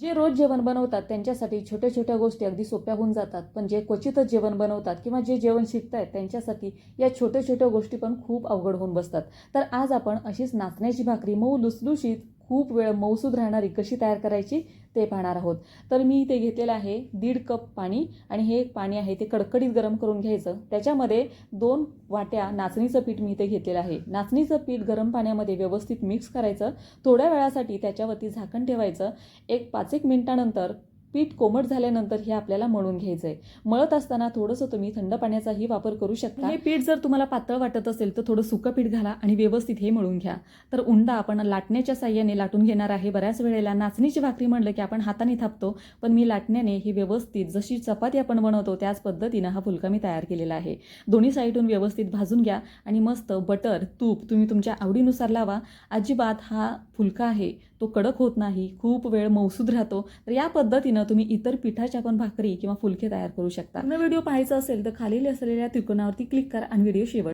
जे रोज जेवण बनवतात त्यांच्यासाठी छोट्या छोट्या गोष्टी अगदी सोप्या होऊन जातात. पण जे क्वचितच जेवण बनवतात किंवा जे जेवण शिकतायत त्यांच्यासाठी या छोट्या छोट्या गोष्टी पण खूप अवघड होऊन बसतात. तर आज आपण अशीच नाचण्याची भाकरी मऊ लुसलुशीत खूप वेळ मऊसूद राहणारी कशी तयार करायची ते पाहणार आहोत. तर मी इथे घेतलेलं आहे दीड कप पाणी आणि हे पाणी आहे ते कडकडीत गरम करून घ्यायचं. त्याच्यामध्ये दोन वाट्या नाचणीचं पीठ मी इथे घेतलेलं आहे. नाचणीचं पीठ गरम पाण्यामध्ये व्यवस्थित मिक्स करायचं. थोड्या वेळासाठी त्याच्यावरती झाकण ठेवायचं. एक पाच एक मिनिटानंतर पीठ कोमट झाल्यानंतर हे आपल्याला मळून घ्यायचं आहे मळत असताना थोडंसं तुम्ही थंड पाण्याचाही वापर करू शकता. म्हणजे हे पीठ जर तुम्हाला पातळ वाटत असेल तर थोडं सुकं पीठ घाला आणि व्यवस्थित हे मळून घ्या. तर उंडा आपण लाटण्याच्या साह्याने लाटून घेणार आहे. बऱ्याच वेळेला नाचणीची भाकरी म्हणलं की आपण हाताने थापतो पण मी लाटण्याने ही व्यवस्थित जशी चपाती आपण बनवतो त्याच पद्धतीनं हा फुलका मी तयार केलेला आहे. दोन्ही साईडून व्यवस्थित भाजून घ्या आणि मस्त बटर तूप तुम्ही तुमच्या आवडीनुसार लावा. अजिबात हा फुलका आहे तो कडक होत नाही खूप वेळ मौसूद राहतो तर या पद्धतीनं तुम्ही इतर पिठाच्या पण भाकरी किंवा फुलके तयार करू शकता. व्हिडिओ पाहायचा असेल तर खाली असलेल्या त्रिकोणावरती क्लिक करा आणि व्हिडिओ शेवट.